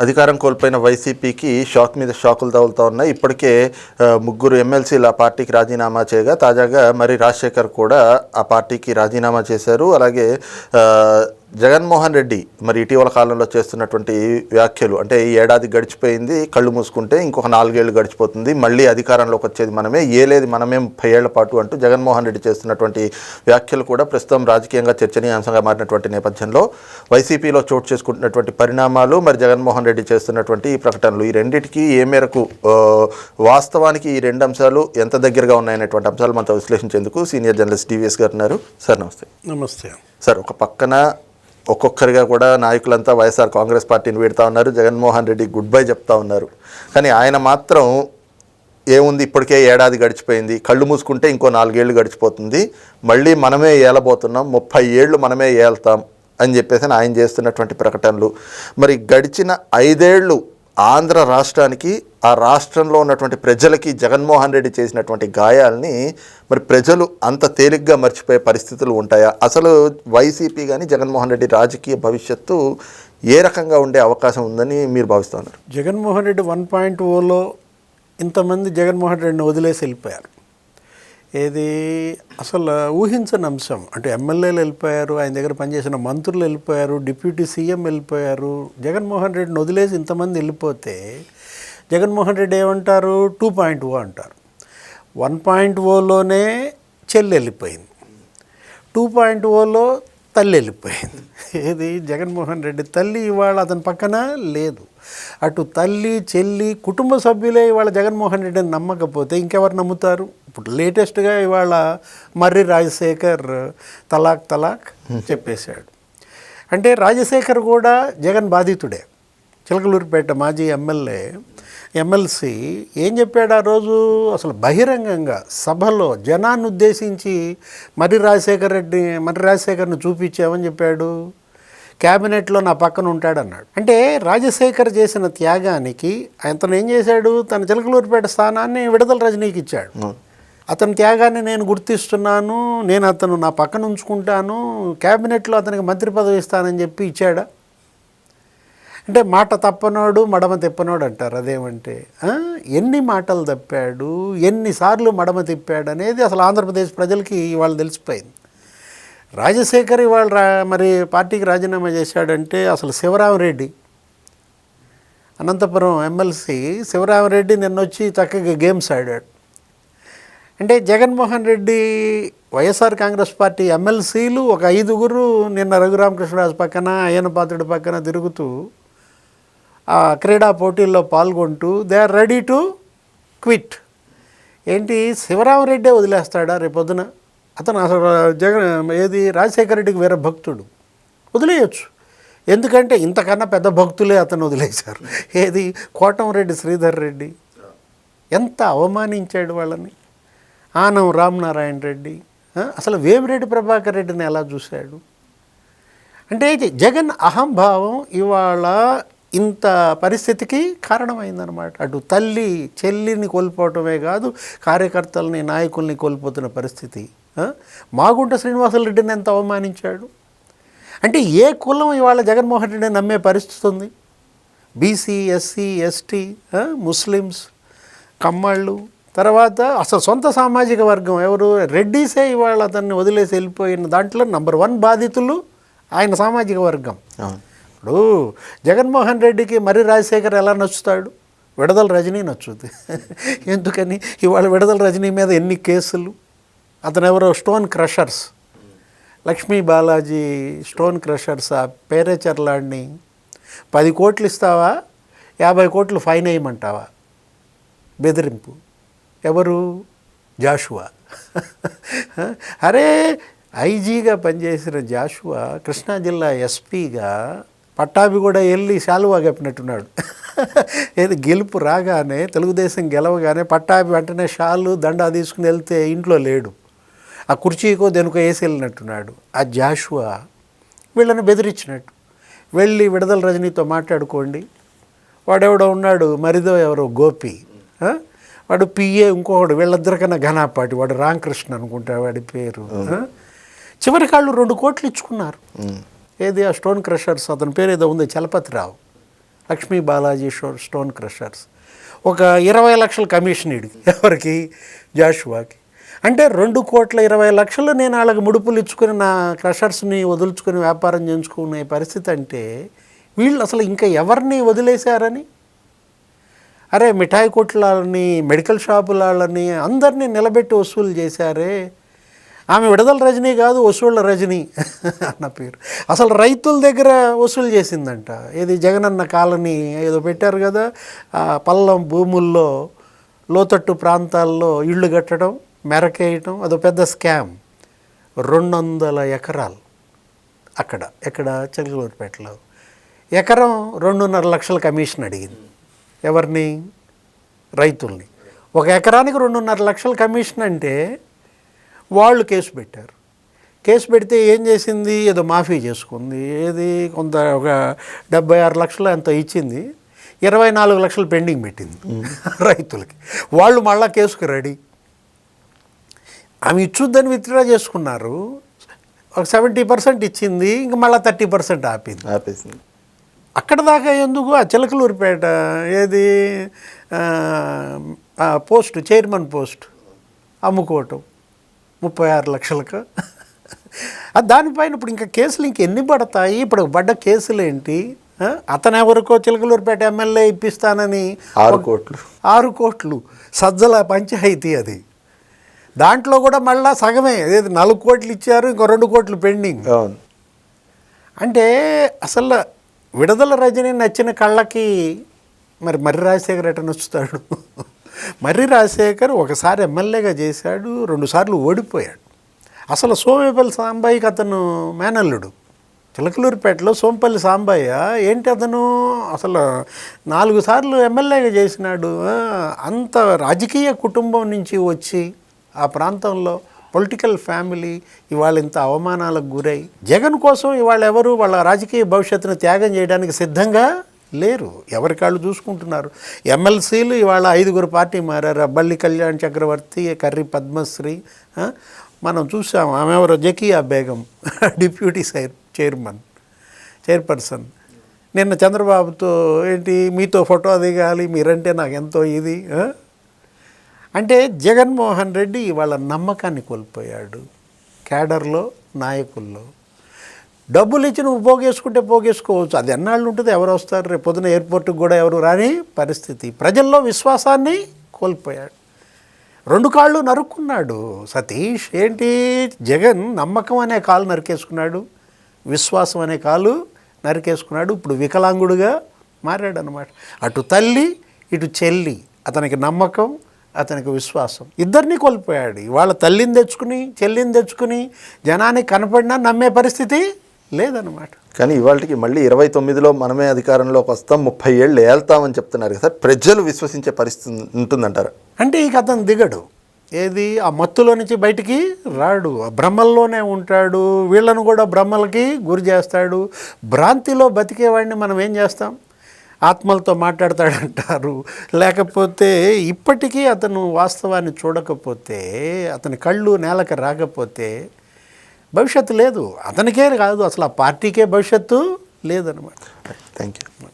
అధికారం కోల్పోయిన వైసీపీకి షాక్ మీద షాకులు తగులుతూ ఉన్నాయి. ఇప్పటికే ముగ్గురు ఎమ్మెల్సీలు ఆ పార్టీకి రాజీనామా చేయగా తాజాగా మరి రాజశేఖర్ కూడా ఆ పార్టీకి రాజీనామా చేశారు. అలాగే జగన్మోహన్ రెడ్డి మరి ఇటీవల కాలంలో చేస్తున్నటువంటి వ్యాఖ్యలు అంటే ఈ ఏడాది గడిచిపోయింది కళ్ళు మూసుకుంటే ఇంకొక నాలుగేళ్ళు గడిచిపోతుంది మళ్ళీ అధికారంలోకి వచ్చేది మనమే ఏలేది మనమే ముప్పై ఏళ్ళ పాటు అంటూ జగన్మోహన్ రెడ్డి చేస్తున్నటువంటి వ్యాఖ్యలు కూడా ప్రస్తుతం రాజకీయంగా చర్చనీయాంశంగా మారినటువంటి నేపథ్యంలో వైసీపీలో చోటు చేసుకుంటున్నటువంటి పరిణామాలు మరి జగన్మోహన్ రెడ్డి చేస్తున్నటువంటి ఈ ప్రకటనలు ఈ రెండింటికి ఏ మేరకు వాస్తవానికి ఈ రెండు అంశాలు ఎంత దగ్గరగా ఉన్నాయనేటువంటి అంశాలు మనతో విశ్లేషించేందుకు సీనియర్ జర్నలిస్ట్ డివిఎస్ గారు ఉన్నారు. సార్ నమస్తే. నమస్తే. సార్ ఒక పక్కన ఒక్కొక్కరిగా కూడా నాయకులంతా వైఎస్ఆర్ కాంగ్రెస్ పార్టీని వీడుతూ ఉన్నారు. జగన్మోహన్ రెడ్డి గుడ్ బై చెప్తా ఉన్నారు. కానీ ఆయన మాత్రం ఏముంది? ఇప్పటికే ఏడాది గడిచిపోయింది. కళ్ళు మూసుకుంటే ఇంకో నాలుగేళ్ళు గడిచిపోతుంది. మళ్ళీ మనమే ఏలబోతున్నాం. ముప్పై ఏళ్ళు మనమే ఏల్తాం అని చెప్పేసి ఆయన చేస్తున్నటువంటి ప్రకటనలు. మరి గడిచిన ఐదేళ్ళు ఆంధ్ర రాష్ట్రానికి ఆ రాష్ట్రంలో ఉన్నటువంటి ప్రజలకి జగన్మోహన్ రెడ్డి చేసినటువంటి గాయాల్ని మరి ప్రజలు అంత తేలిగ్గా మర్చిపోయే పరిస్థితులు ఉంటాయా? అసలు వైసీపీ కానీ జగన్మోహన్ రెడ్డి రాజకీయ భవిష్యత్తు ఏ రకంగా ఉండే అవకాశం ఉందని మీరు భావిస్తున్నారు జగన్మోహన్ రెడ్డి వన్ పాయింట్ ఓలో ఇంతమంది జగన్మోహన్ రెడ్డిని వదిలేసి వెళ్ళిపోయారు. ఏది? అసలు ఊహించని అంశం. అంటే ఎమ్మెల్యేలు వెళ్ళిపోయారు ఆయన దగ్గర పనిచేసిన మంత్రులు వెళ్ళిపోయారు డిప్యూటీ సీఎం వెళ్ళిపోయారు. జగన్మోహన్ రెడ్డిని వదిలేసి ఇంతమంది వెళ్ళిపోతే జగన్మోహన్ రెడ్డి ఏమంటారు? టూ పాయింట్ ఓ అంటారు. వన్ పాయింట్ ఓలోనే చెల్లి వెళ్ళిపోయింది. టూ పాయింట్ ఓలో తల్లి వెళ్ళిపోయింది. ఏది? జగన్మోహన్ రెడ్డి తల్లి ఇవాళ అతని పక్కన లేదు. అటు తల్లి చెల్లి కుటుంబ సభ్యులే ఇవాళ జగన్మోహన్ రెడ్డిని నమ్మకపోతే ఇంకెవరు నమ్ముతారు? ఇప్పుడు లేటెస్ట్గా ఇవాళ మర్రి రాజశేఖర్ తలాక్ తలాక్ చెప్పేశాడు. అంటే రాజశేఖర్ కూడా జగన్ బాధితుడే. చిలకలూరిపేట మాజీ ఎమ్మెల్యే ఎమ్మెల్సీ ఏం చెప్పాడు ఆ రోజు? అసలు బహిరంగంగా సభలో జనాన్ని ఉద్దేశించి మర్రి రాజశేఖర్ రెడ్డి మర్రి రాజశేఖర్ని చూపించామని చెప్పాడు. క్యాబినెట్లో నా పక్కన ఉంటాడన్నాడు. అంటే రాజశేఖర్ చేసిన త్యాగానికి అతను ఏం చేశాడు? తన చిలకలూరిపేట స్థానాన్ని విడుదల రజనీకి ఇచ్చాడు. అతని త్యాగాన్ని నేను గుర్తిస్తున్నాను నేను అతను నా పక్కన ఉంచుకుంటాను క్యాబినెట్లో అతనికి మంత్రి పదవి ఇస్తానని చెప్పి ఇచ్చాడా? అంటే మాట తప్పనోడు మడమ తిప్పనోడు అంటారు. అదేమంటే ఎన్ని మాటలు తప్పాడు ఎన్నిసార్లు మడమ తిప్పాడు అనేది అసలు ఆంధ్రప్రదేశ్ ప్రజలకి ఇవాళ తెలిసిపోయింది. రాజశేఖర్ ఇవాళ రా మరి పార్టీకి రాజీనామా చేశాడంటే అసలు శివరామరెడ్డి అనంతపురం ఎమ్మెల్సీ శివరామరెడ్డి నిన్న వచ్చి చక్కగా గేమ్స్ ఆడాడు. అంటే Jaganmohan Reddy YSR Congress party ఎమ్మెల్సీలు ఒక ఐదుగురు నిన్న రఘురామకృష్ణరాజు పక్కన అయ్యన పాత్రుడి పక్కన తిరుగుతూ ఆ క్రీడా పోటీల్లో పాల్గొంటూ they are ready to quit. ఏంటి శివరామరెడ్డే వదిలేస్తాడా రేపొద్దున? అతను అసలు జగన్ ఏది రాజశేఖర రెడ్డికి వేరే భక్తుడు. వదిలేయచ్చు. ఎందుకంటే ఇంతకన్నా పెద్ద భక్తులే అతను వదిలేశారు. ఏది కోటంరెడ్డి శ్రీధర్ రెడ్డి? ఎంత అవమానించాడు వాళ్ళని. ఆనం రామనారాయణ రెడ్డి అసలు వేమిరెడ్డి ప్రభాకర్ రెడ్డిని ఎలా చూశాడు? అంటే ఇది జగన్ అహంభావం ఇవాళ ఇంత పరిస్థితికి కారణమైందనమాట అటు తల్లి చెల్లిని కోల్పోవటమే కాదు కార్యకర్తల్ని నాయకుల్ని కోల్పోతున్న పరిస్థితి. మాగుంట శ్రీనివాసరెడ్డిని ఎంత అవమానించాడు? అంటే ఏ కులం ఇవాళ జగన్మోహన్ రెడ్డిని నమ్మే పరిస్థితి ఉంది? బీసీ ఎస్సీ ఎస్టీ ముస్లిమ్స్ కమ్మళ్ళు తర్వాత అసలు సొంత సామాజిక వర్గం ఎవరు? రెడ్డీసే ఇవాళ అతన్ని వదిలేసి వెళ్ళిపోయిన దాంట్లో నంబర్ వన్ బాధితులు ఆయన సామాజిక వర్గం. ఇప్పుడు జగన్మోహన్ రెడ్డికి మర్రి రాజశేఖర్ ఎలా నచ్చుతాడు? విడదల రజనీ నచ్చుద్ది. ఎందుకని? ఇవాళ విడదల రజనీ మీద ఎన్ని కేసులు? అతను ఎవరో? Stone crushers. Lakshmi Balaji stone crushers ఆ పేరేచర్లాడిని పది కోట్లు ఇస్తావా? యాభై కోట్లు ఫైన్ వేయమంటావా? బెదిరింపు. ఎవరు? జాషువా. అరే ఐజీగా పనిచేసిన జాషువా కృష్ణా జిల్లా ఎస్పీగా పట్టాభి కూడా వెళ్ళి శాలువా కప్పినట్టున్నాడు. ఏది గెలుపు రాగానే తెలుగుదేశం గెలవగానే పట్టాభి వెంటనే షాలు దండా తీసుకుని వెళ్తే ఇంట్లో లేడు. ఆ కుర్చీకో దెనుకో వేసి వెళ్ళినట్టున్నాడు. ఆ జాషువా వీళ్ళని బెదిరించినట్టు. వెళ్ళి విడదల రజనీతో మాట్లాడుకోండి. వాడెవడో ఉన్నాడు మరిదో ఎవరో గోపి. వాడు పిఏ ఇంకొకడు వీళ్ళిద్దరికన్నా ఘనాపాటి. వాడు రామకృష్ణ అనుకుంటా వాడి పేరు. ఆ? చివరికి వాళ్ళు రెండు కోట్లు ఇచ్చుకున్నారు. ఏది? ఆ స్టోన్ క్రషర్స్ అతని పేరు ఏదో ఉంది Chalapathirao. Lakshmi Balaji show stone crushers ఒక ఇరవై లక్షల కమిషన్ ఇడికి ఎవరికి? జాషువాకి. అంటే రెండు కోట్ల ఇరవై లక్షలు నేను వాళ్ళకి ముడుపులు ఇచ్చుకొని నా క్రషర్స్ని వదులుచుకొని వ్యాపారం చేయించుకునే పరిస్థితి అంటే వీళ్ళు అసలు ఇంకా ఎవరిని వదిలేశారని? అరే మిఠాయి కొట్లని మెడికల్ షాపులని అందరినీ నిలబెట్టి వసూలు చేశారే. ఆమె విడుదల రజనీ కాదు వసూళ్ళ రజనీ అన్న పేరు. అసలు రైతుల దగ్గర వసూలు చేసిందంట. ఏది జగనన్న కాలనీ ఏదో పెట్టారు కదా ఆ పల్లం భూముల్లో లోతట్టు ప్రాంతాల్లో ఇళ్ళు కట్టడం మెరకేయటం అదో పెద్ద స్కామ్. రెండు వందల ఎకరాలు అక్కడ ఎక్కడ? చెంగలూరుపేటలో ఎకరం రెండున్నర లక్షల కమిషన్ అడిగింది. ఎవరిని? రైతుల్ని. ఒక ఎకరానికి రెండున్నర లక్షల కమిషన్ అంటే వాళ్ళు కేసు పెట్టారు. కేసు పెడితే ఏం చేసింది? ఏదో మాఫీ చేసుకుంది. ఏది? కొంత ఒక డెబ్బై ఆరు లక్షలు ఎంత ఇచ్చింది. ఇరవై నాలుగు లక్షలు పెండింగ్ పెట్టింది రైతులకి. వాళ్ళు మళ్ళా కేసుకు రెడీ. ఆమె ఇచ్చుద్దని విత్డ్రా చేసుకున్నారు. ఒక సెవెంటీ పర్సెంట్ ఇచ్చింది. ఇంక మళ్ళీ థర్టీ పర్సెంట్ ఆపింది. ఆపేసింది. అక్కడ దాకా ఎందుకు? ఆ చిలకలూరిపేట ఏది? పోస్ట్ చైర్మన్ పోస్ట్ అమ్ముకోవటం ముప్పై ఆరు లక్షలకు. దానిపైన ఇప్పుడు ఇంకా కేసులు ఇంకెన్ని పడతాయి? ఇప్పుడు పడ్డ కేసులు ఏంటి? అతను ఎవరికో చిలకలూరిపేట ఎమ్మెల్యే ఇప్పిస్తానని ఆరు కోట్లు. ఆరు కోట్లు. సజ్జల పంచాయతీ అది. దాంట్లో కూడా మళ్ళా సగమే. ఏది నాలుగు కోట్లు ఇచ్చారు ఇంకో రెండు కోట్లు పెండింగ్. అవును. అంటే అసలు విడుదల రజని నచ్చిన కళ్ళకి మరి మర్రి రాజశేఖర్ ఎట నచ్చుతాడు మర్రి రాజశేఖర్ ఒకసారి ఎమ్మెల్యేగా చేశాడు రెండుసార్లు ఓడిపోయాడు. అసలు సోమేపల్లి సాంబాయికి అతను మేనల్లుడు. చిలకలూరిపేటలో సోంపల్లి సాంబయ్య ఏంటి అతను? అసలు నాలుగు సార్లు ఎమ్మెల్యేగా చేసినాడు. అంత రాజకీయ కుటుంబం నుంచి వచ్చి ఆ ప్రాంతంలో పొలిటికల్ ఫ్యామిలీ ఇవాళ ఇంత అవమానాలకు గురై జగన్ కోసం ఇవాళ ఎవరు వాళ్ళ రాజకీయ భవిష్యత్తును త్యాగం చేయడానికి సిద్ధంగా లేరు. ఎవరికాళ్ళు చూసుకుంటున్నారు? ఎమ్మెల్సీలు ఇవాళ ఐదుగురు పార్టీ మారారు? బల్లి కళ్యాణ్ చక్రవర్తి కర్రి పద్మశ్రీ మనం చూసాం ఆమె ఎవరు? జకియా బేగం డిప్యూటీ సైర్ చైర్మన్ చైర్పర్సన్. నిన్న చంద్రబాబుతో ఏంటి? మీతో ఫోటో దిగాలి మీరంటే నాకు ఎంతో ఇది అంటే జగన్మోహన్ రెడ్డి వాళ్ళ నమ్మకాన్ని కోల్పోయాడు. క్యాడర్లో నాయకుల్లో. డబ్బులు ఇచ్చి నువ్వు పోగేసుకుంటే పోగేసుకోవచ్చు. అది ఎన్నాళ్ళు ఉంటుంది ఎవరు వస్తారు? రేపు పొద్దున ఎయిర్పోర్ట్కి కూడా ఎవరు రాని పరిస్థితి. ప్రజల్లో విశ్వాసాన్ని కోల్పోయాడు. రెండు కాళ్ళు నరుక్కున్నాడు. సతీష్ ఏంటి? జగన్ నమ్మకం అనే కాలు నరికేసుకున్నాడు. విశ్వాసం అనే కాలు నరికేసుకున్నాడు. ఇప్పుడు వికలాంగుడుగా మారాడు అనమాట అటు తల్లి ఇటు చెల్లి. అతనికి నమ్మకం అతనికి విశ్వాసం. ఇద్దరిని కోల్పోయాడు. ఇవాళ తల్లిని తెచ్చుకుని చెల్లిని తెచ్చుకుని జనానికి కనపడినా నమ్మే పరిస్థితి లేదనమాట కానీ ఇవాళకి మళ్ళీ ఇరవై తొమ్మిదిలో మనమే అధికారంలోకి వస్తాం ముప్పై ఏళ్ళు ఏళ్తామని చెప్తున్నారు కదా ప్రజలు విశ్వసించే పరిస్థితి ఉంటుందంటారు. అంటే ఇక అతను దిగడు. ఏది? ఆ మత్తులో నుంచి బయటికి రాడు. ఆ భ్రమల్లోనే ఉంటాడు. వీళ్ళను కూడా భ్రమలకి గురి చేస్తాడు. భ్రాంతిలో బతికేవాడిని మనం ఏం చేస్తాం? ఆత్మలతో మాట్లాడతాడంటారు. లేకపోతే ఇప్పటికీ అతను వాస్తవాన్ని చూడకపోతే అతని కళ్ళు నేలకు రాకపోతే భవిష్యత్తు లేదు. అతనికే కాదు అసలు ఆ పార్టీకే భవిష్యత్తు లేదనమాట. Thank you